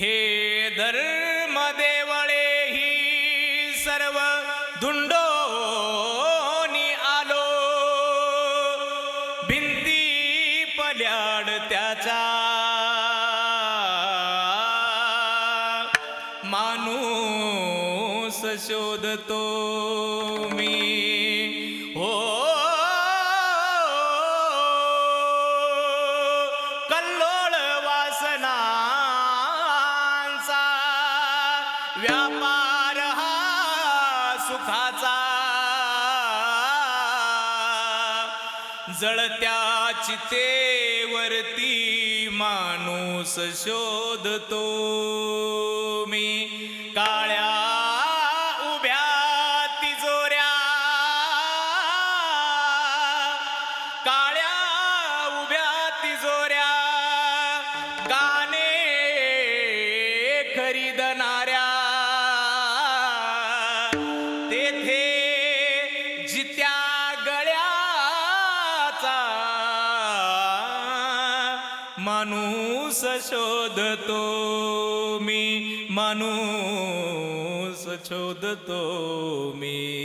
हे धर्म देवळे ही सर्व धुंडोनी आलो. भिंती पल्याड त्याचा. माणूस शोधतो मी. व्यापार हा सुखाचा. जळत्या चितेवरती माणूस शोधतो. मी काळ्या उभ्या तिजोऱ्या. काळ्या उभ्या तिजोऱ्या. गाणे खरीदणाऱ्या. जित्या गळ्याचा माणूस शोधतो मी माणूस शोधतो मी.